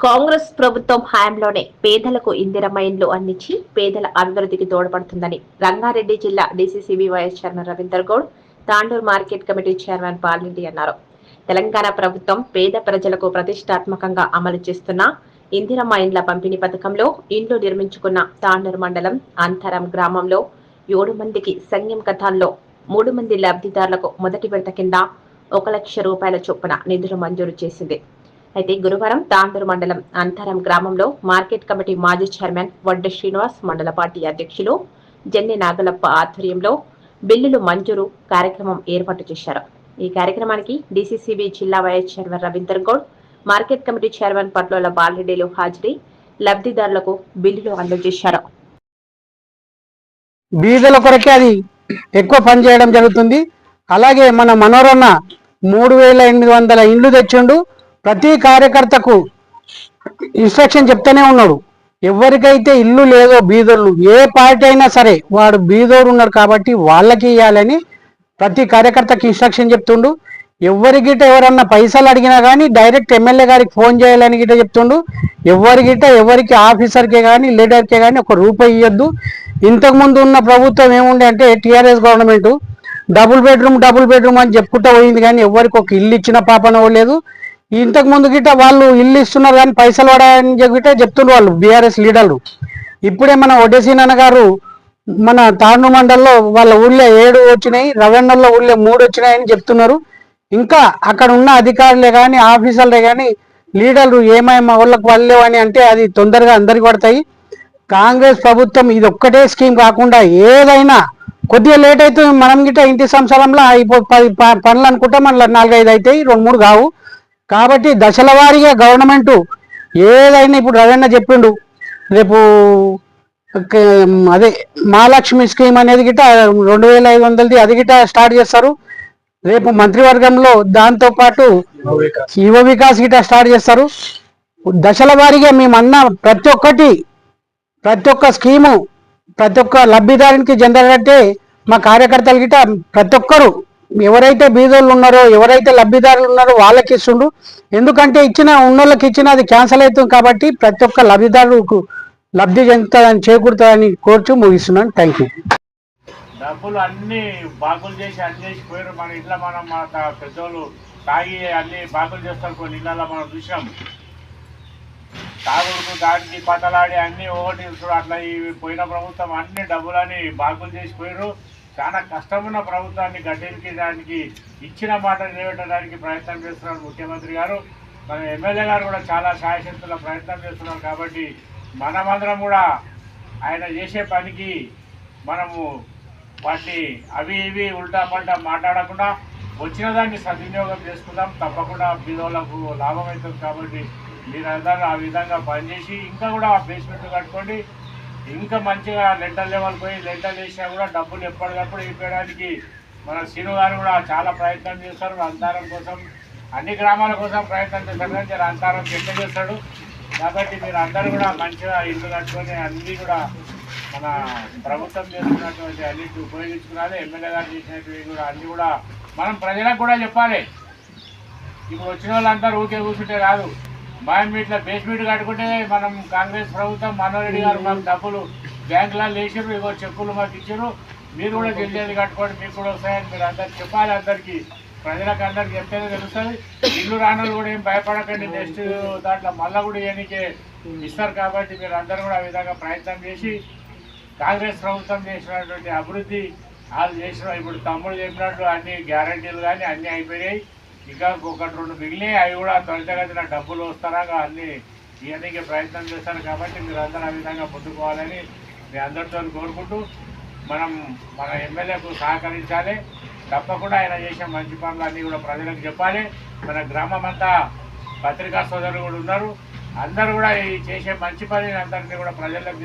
కాంగ్రెస్ ప్రభుత్వం హయాంలోనే పేదలకు ఇందిరమ్మ ఇండ్లు అందించి పేదల అభివృద్ధికి తోడ్పడుతుందని రంగారెడ్డి జిల్లా DCCB vice chairman Ravinder Goud Tandur market committee chairman Balireddy అన్నారు. తెలంగాణ ప్రభుత్వం పేద ప్రజలకు ప్రతిష్టాత్మకంగా అమలు చేస్తున్న ఇందిరమ్మ ఇండ్ల పంపిణీ పథకంలో ఇండ్లు నిర్మించుకున్న తాండూరు మండలం అంతరం గ్రామంలో ఏడు మందికి సంఘం కథాల్లో మూడు మంది లబ్ధిదారులకు మొదటి విడత కింద ఒక లక్ష రూపాయల చొప్పున నిధులు మంజూరు చేసింది. అయితే గురువారం తాండూరు మండలం అంతరం గ్రామంలో మార్కెట్ కమిటీ మాజీ చైర్మన్ వడ్డ శ్రీనివాస్ మండల పార్టీ అధ్యక్షులు జెన్ని నాగలప్ప ఆధ్వర్యంలో బిల్లులు మంజూరు కార్యక్రమం ఏర్పాటు చేశారు. ఈ కార్యక్రమానికి డీసీసీబీ జిల్లా vice chairman Ravinder Goud market committee chairman Patlola బాలరెడ్డిలు హాజరై లబ్ధిదారులకు బిల్లులు అందజేశారు. బీదల కొరకే అది ఎక్కువ పని చేయడం జరుగుతుంది. అలాగే మన మనోరన్న మూడు వేల ఎనిమిది వందల ఇండ్లు తెచ్చిండు. ప్రతి కార్యకర్తకు ఇన్స్ట్రక్షన్ చెప్తూనే ఉన్నాడు. ఎవరికైతే ఇల్లు లేదో బీదోళ్ళు ఏ పార్టీ అయినా సరే వాడు బీదోడు ఉన్నాడు కాబట్టి వాళ్ళకి ఇవ్వాలని ప్రతి కార్యకర్తకి ఇన్స్ట్రక్షన్ చెప్తుండు. ఎవరికిట గిట్ట ఎవరన్నా పైసలు అడిగినా కానీ డైరెక్ట్ ఎమ్మెల్యే గారికి ఫోన్ చేయాలని గిట్ట చెప్తుండు. ఎవరికిట గిట్ట ఎవరికి ఆఫీసర్కే కానీ లీడర్కే కానీ ఒక రూపాయి ఇవ్వద్దు ఇంతకుముందు ఉన్న ప్రభుత్వం ఏముండే అంటే TRS government. Double bedroom double bedroom అని చెప్పుకుంటూ పోయింది కానీ ఎవరికి ఒక ఇల్లు ఇచ్చిన పాపన లేదు. ఇంతకు ముందు గిట్ట వాళ్ళు ఇల్లు ఇస్తున్నారు కానీ పైసలు పడాయని గిట్ట చెప్తున్నారు వాళ్ళు బీఆర్ఎస్ లీడర్లు. ఇప్పుడే మన ఒడేసీనన్న గారు మన తాండు మండల్లో వాళ్ళ ఊళ్ళో ఏడు వచ్చినాయి రవెన్నల్లో ఊళ్ళో మూడు వచ్చినాయని చెప్తున్నారు. ఇంకా అక్కడ ఉన్న అధికారులే కానీ ఆఫీసర్లే కానీ లీడర్లు ఏమైనా వాళ్ళకి వాళ్ళేవు అని అంటే అది తొందరగా అందరికి పడతాయి. కాంగ్రెస్ ప్రభుత్వం ఇది ఒక్కటే స్కీమ్ కాకుండా ఏదైనా కొద్దిగా లేట్ అయితే మనం గిట్ట ఇంటి సంవత్సరంలో అయిపో పది ప- పనులు అనుకుంటే మన నాలుగైదు అవుతాయి రెండు మూడు కావు. కాబట్టి దశల వారీగా గవర్నమెంట్ ఏదైనా ఇప్పుడు రవణ చెప్పిండు రేపు అదే మహాలక్ష్మి స్కీమ్ అనేది గిట్ట రెండు వేల ఐదు వందలది అది గిట్ట స్టార్ట్ చేస్తారు. రేపు మంత్రివర్గంలో దాంతో పాటు యువ వికాస్ గిట్ట స్టార్ట్ చేస్తారు. దశల వారీగా మేమన్న ప్రతి ఒక్కటి ప్రతి ఒక్క స్కీము ప్రతి ఒక్క లబ్ధిదారునికి చెందాలంటే మా కార్యకర్తలు గిట్ట ప్రతి ఒక్కరు ఎవరైతే బీదోళ్ళు ఉన్నారో ఎవరైతే లబ్ధిదారులు ఉన్నారో వాళ్ళకి ఇస్తుండ్రు. ఎందుకంటే ఇచ్చిన ఉన్నోళ్ళకి ఇచ్చిన అది క్యాన్సిల్ అవుతుంది కాబట్టి ప్రతి ఒక్క లబ్ధిదారులకు లబ్ధి చెందుతుందని చేకూరుతుందని కోరుచు ముగిస్తున్నాను. థ్యాంక్ యూ డబ్బులు అన్ని బాగులు చేసి అన్ని చేసి పోయారు మన ఇంట్లో మనం మన పెద్దోళ్ళు తాగి అన్ని బాగులు చేస్తారు కొన్ని ఇళ్ళలో మనం చూసాం తాగుడుకు దానికి పతలాడి అన్ని ఒకటి అట్లా పోయిన ప్రభుత్వం అన్ని డబ్బులని బాగులు చేసి పోయారు చాలా కష్టమున్న ప్రభుత్వాన్ని గడ్డెనికి దానికి ఇచ్చిన మాట నిలబెట్టడానికి ప్రయత్నం చేస్తున్నారు ముఖ్యమంత్రి గారు. మన ఎమ్మెల్యే గారు కూడా చాలా సాయశక్తుల ప్రయత్నం చేస్తున్నారు కాబట్టి మనమందరం కూడా ఆయన చేసే పనికి మనము వాటిని అవి ఇవి ఉల్టా పల్టా మాట్లాడకుండా వచ్చిన దాన్ని సద్వినియోగం చేసుకుందాం. తప్పకుండా బీదోళ్ళకు లాభం అవుతుంది కాబట్టి మీరందరూ ఆ విధంగా పనిచేసి ఇంకా కూడా బేస్మెంట్ కట్టుకోండి. ఇంకా మంచిగా లెంటర్ లెవెల్ పోయి లెంటర్ వేసినా కూడా డబ్బులు ఎప్పటికప్పుడు ఇవ్వడానికి మన శిను గారు కూడా చాలా ప్రయత్నం చేస్తారు. అంతరం కోసం అన్ని గ్రామాల కోసం ప్రయత్నం చేస్తారు కానీ జర అంతరం చెట్టు చేస్తాడు? కాబట్టి మీరు అందరూ కూడా మంచిగా ఇల్లు కట్టుకొని అన్నీ కూడా మన ప్రభుత్వం చేస్తున్నటువంటి అన్నిటి ఉపయోగించుకున్నాలి ఎమ్మెల్యే గారు చేసినటువంటి కూడా అన్నీ కూడా మనం ప్రజలకు కూడా చెప్పాలి. ఇప్పుడు వచ్చిన వాళ్ళందరూ ఊకే కూర్చుంటే కాదు మనం ఇట్లా బేస్మెంట్ కట్టుకుంటే మనం కాంగ్రెస్ ప్రభుత్వం మనోరెడ్డి గారు మాకు డబ్బులు బ్యాంకులలో వేసారు ఇగో చెక్కులు మాకు ఇచ్చారు మీరు కూడా జల్దీ కట్టుకోండి మీకు కూడా వస్తాయని మీరు అందరికి చెప్పాలి అందరికీ. ప్రజలకు అందరికి చెప్తేనే తెలుస్తుంది. ఇల్లు రానోళ్ళు కూడా ఏం భయపడకండి నెక్స్ట్ దాంట్లో మళ్ళీ కూడా ఇవన్నీకే ఇస్తారు కాబట్టి మీరు అందరూ కూడా ఆ విధంగా ప్రయత్నం చేసి కాంగ్రెస్ ప్రభుత్వం చేసినటువంటి అభివృద్ధి వాళ్ళు చేసిన ఇప్పుడు తమ్ముడు చెప్పినట్టు అన్ని గ్యారంటీలు కానీ అన్నీ అయిపోయాయి ఇంకా ఒకటి రెండు మిగిలినాయి అవి కూడా త్వరితగతిన డబ్బులు వస్తారా అన్ని ఇవన్నీ ప్రయత్నం చేస్తారు కాబట్టి మీరు అందరూ ఆ విధంగా ముందుకోవాలని మీ అందరితో కోరుకుంటూ మనం మన ఎమ్మెల్యేకు సహకరించాలి. తప్పకుండా ఆయన చేసే మంచి పనులు అన్నీ కూడా ప్రజలకు చెప్పాలి. మన గ్రామం అంతా పత్రికా సోదరులు కూడా ఉన్నారు. అందరూ కూడా ఈ చేసే మంచి పని అందరినీ కూడా ప్రజలకు